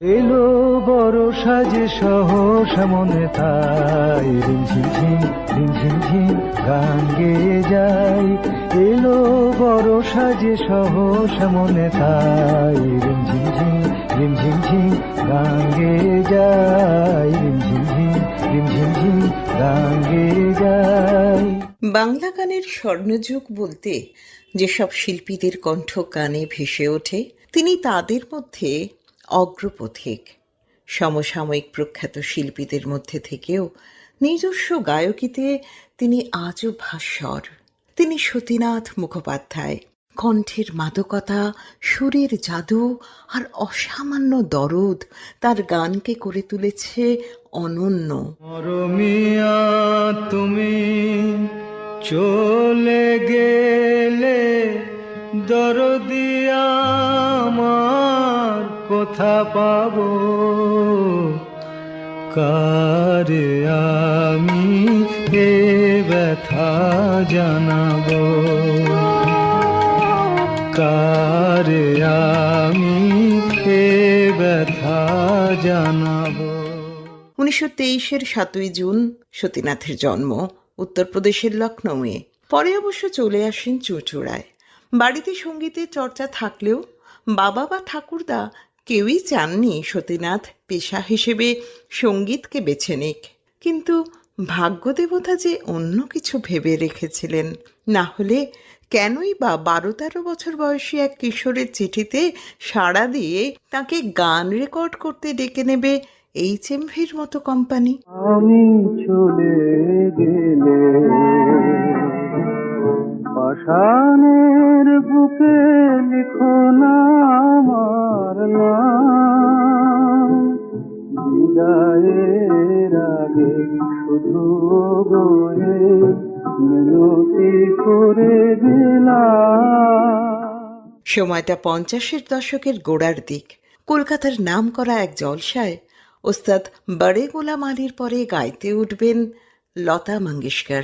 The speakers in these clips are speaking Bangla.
এলো বড় সাজে সহসা মনে তাই রিমঝিম ঝিম রিমঝিম ঝিম গান গেয়ে যাই এলো বড় সাজে সহসা মনে তাই রিমঝিম ঝিম রিমঝিম ঝিম গান গেয়ে যাই রিমঝিম ঝিম রিমঝিম ঝিম গান গেয়ে যাই বাংলা গানের স্বর্ণযুগ বলতে যেসব শিল্পীদের কণ্ঠ কানে ভেসে ওঠে তিনি তাদের মধ্যে অগ্রপথিক। সমসাময়িক প্রখ্যাত শিল্পীদের মধ্যে থেকেও নিজস্ব গায়কিতে তিনি আজও ভাস্বর। তিনি সতীনাথ মুখোপাধ্যায়, কণ্ঠের মাদকতা, সুরের জাদু আর অসামান্য দরদ তার গানকে করে তুলেছে অনন্য। তুমি চলে গেলে দরদিয়া আমার কোথা পাব? কারে আমি এ ব্যথা জানাব? কারে আমি এ ব্যথা জানাব? উনিশশো তেইশের সাতই জুন সতীনাথের জন্ম, উত্তরপ্রদেশের লখনৌয়ে। পরে অবশ্য চলে আসেন চুঁচুড়ায় বাড়িতে সঙ্গীতের চর্চা থাকলেও বাবা বা ঠাকুরদা কেউই চাননি সতীনাথ পেশা হিসেবে সঙ্গীতকে বেছে নিক। কিন্তু ভাগ্যদেবতা যে অন্য কিছু ভেবে রেখেছিলেন, না হলে কেনই বা বারো তেরো বছর বয়সী এক কিশোরের চিঠিতে সাড়া দিয়ে তাকে গান রেকর্ড করতে ডেকে নেবে এইচ এমভির মতো কোম্পানি? আমি চলে গেলে বুকে লিখো না সময়টা পঞ্চাশের দশকের গোড়ার দিক। কলকাতার নাম করা এক জলসায় ওস্তাদ বড়ে গোলাম আলীর পরে গাইতে উঠবেন লতা মঙ্গেশকর।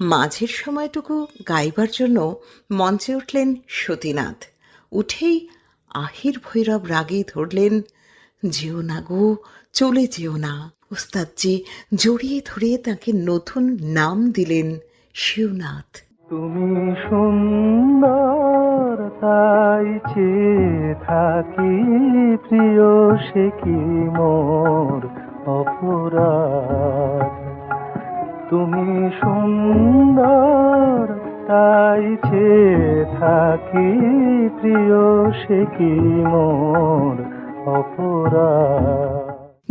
মাঝের সময়টুকু গাইবার জন্য মঞ্চে উঠলেন সতীনাথ। উঠেই আহির ভৈরব রাগে ধরলেন, যেও না গো, চলে যেও না। ওস্তাদজি জড়িয়ে ধরে তাকে নতুন নাম দিলেন, শিবনাথ। তুমি সুন্দর, তাই চেয়ে থাকি প্রিয়, সে কি মোর অপরাধ? তুমি সুন্দর, তাই থাকি প্রিয়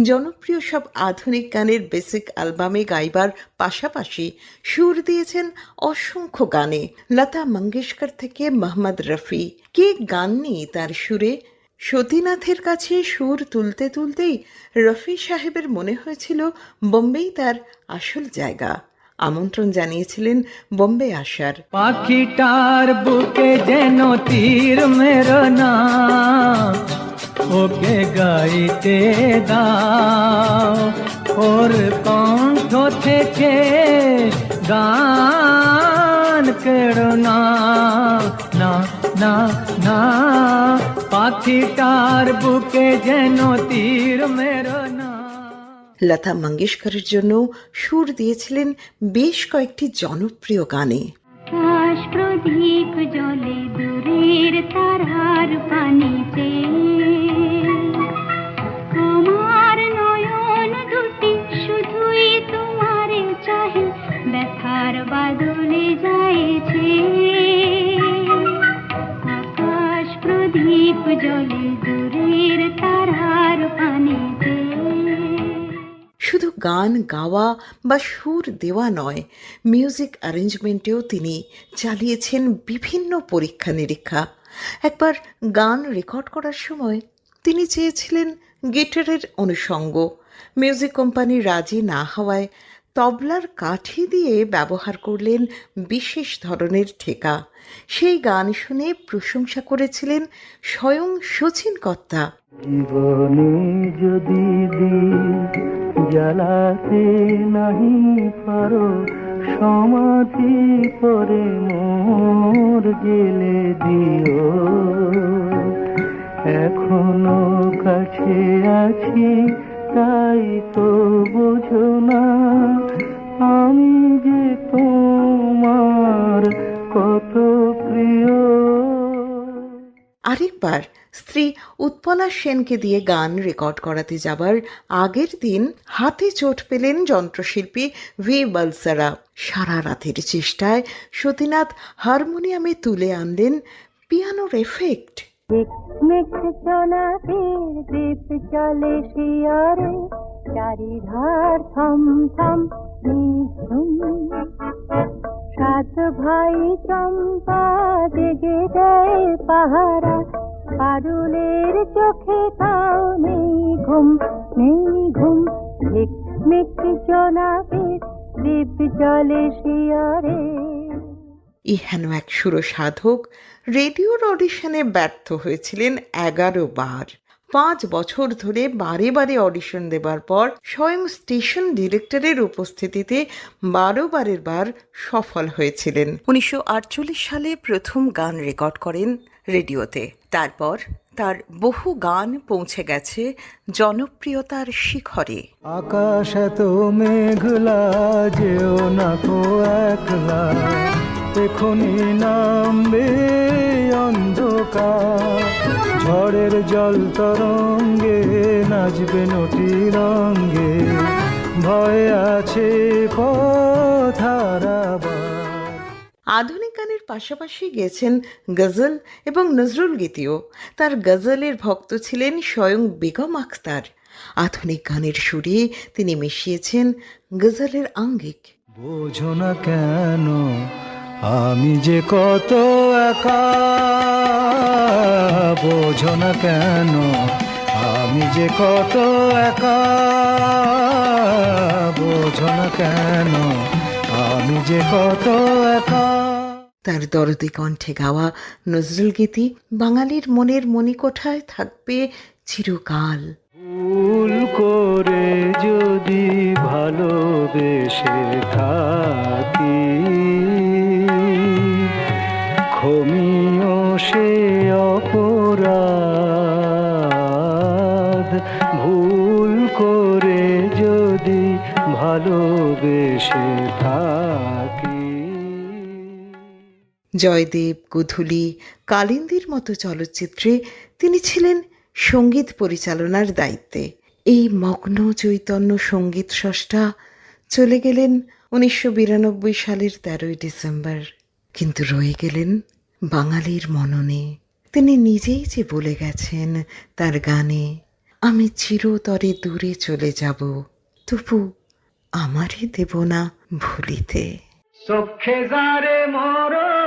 জনপ্রিয় সব আধুনিক গানের বেসিক অ্যালবামে গাইবার পাশাপাশি সুর দিয়েছেন অসংখ্য গানে। লতা মঙ্গেশকর থেকে মোহাম্মদ রফি। কে গান নেই তার সুরে? সতীনাথের কাছে সুর তুলতে তুলতেই রফি সাহেবের মনে হয়েছিল, বোম্বেই তার আসল জায়গা। আমন্ত্রণ জানিয়েছিলেন বোম্বে আসার। পাখিটার বুকে যেন তীর মেরো না, ওকে গাইতে দাও। ওর কণ্ঠ থেকে গান কেড়ো না না না না। পাখিটার বুকে যেন তীর মেরো লতা মঙ্গেশকরের জন্য সুর দিয়েছিলেন বেশ কয়েকটি জনপ্রিয় গানে। প্রদীপ জলে পানিতে। নয়ন শুধুই ব্যথার আকাশ প্রদীপ জলে গান গাওয়া বা সুর দেওয়া নয়। মিউজিক অ্যারেঞ্জমেন্টেও তিনি চালিয়েছেন বিভিন্ন পরীক্ষা নিরীক্ষা। একবার গান রেকর্ড করার সময় তিনি চেয়েছিলেন গিটারের অনুষঙ্গ। মিউজিক কোম্পানি রাজি না হওয়ায় তবলার কাঠি দিয়ে ব্যবহার করলেন বিশেষ ধরনের ঠেকা। সেই গান শুনে প্রশংসা করেছিলেন স্বয়ং শচীন কর্তা। যদি জ্বালাতে নাহি পারো, সমাধি করে মোর গেলে দিও। আরেকবার স্ত্রী উৎপলা সেনকে দিয়ে গান রেকর্ড করাতে যাবার আগের দিন হাতে চোট পেলেন যন্ত্রশিল্পী ভি. বালসারা। সারা রাতের চেষ্টায় সতীনাথ হারমোনিয়ামে তুলে আনলেন পিয়ানোর এফেক্ট। চারিধার থম থম সাত ভাই চম্পা জেগে দেয় পাহারা। পারুলের চোখে তাও নেই ঘুম নেই ঘুম। ঝিকমিক জোনাকির দ্বীপ জলে শিয়রে। ইহেন এক সুরসাধক রেডিওর অডিশনে ব্যর্থ হয়েছিলেন এগারো বার। পাঁচ বছর ধরে বারে বারে অডিশন দেবার পর স্বয়ং স্টেশন ডিরেক্টরের উপস্থিতিতে বারো বারের বার সফল হয়েছিলেন। উনিশশো আটচল্লিশ সালে প্রথম গান রেকর্ড করেন রেডিওতে। তারপর তার বহু গান পৌঁছে গেছে জনপ্রিয়তার শিখরে। আকাশ এত মেঘলা যেও না কো একলা। এখনি নামবে অন্ধকার। ঝড়ের জল তরঙ্গে নাচবে নটি রঙ্গে ভয় আছে আধুনিক গানের পাশাপাশি গেছেন গজল এবং নজরুল গীতিও। তার গজলের ভক্ত ছিলেন স্বয়ং বেগম আখতার। আধুনিক গানের সুরে তিনি মিশিয়েছেন গজলের আঙ্গিক। বোঝো না কেন আমি যে কত একা বোঝো না কেন? আমি যে কত একা বোঝো না কেন? আমি যে কত একা। তার দরদি কণ্ঠে গাওয়া নজরুল গীতি বাঙালির মনের মণিকোঠায় থাকবে চিরকাল। ভুল করে যদি ভালোবেসে থাকি ভালোবেসে থাকি। জয়দেব, গোধূলি, কালিন্দির মতো চলচ্চিত্রে তিনি ছিলেন সংগীত পরিচালনার দায়িত্বে। এই মগ্ন চৈতন্য সংগীত স্রষ্টা চলে গেলেন উনিশশো বিরানব্বই সালের তেরোই ডিসেম্বর। কিন্তু রয়ে গেলেন বাঙালির মননে। তিনি নিজেই যে বলে গেছেন তার গানে, আমি চিরতরে দূরে চলে যাব, তবু আমারই দেব না ভুলিতে। চক্ষে যারে মরণ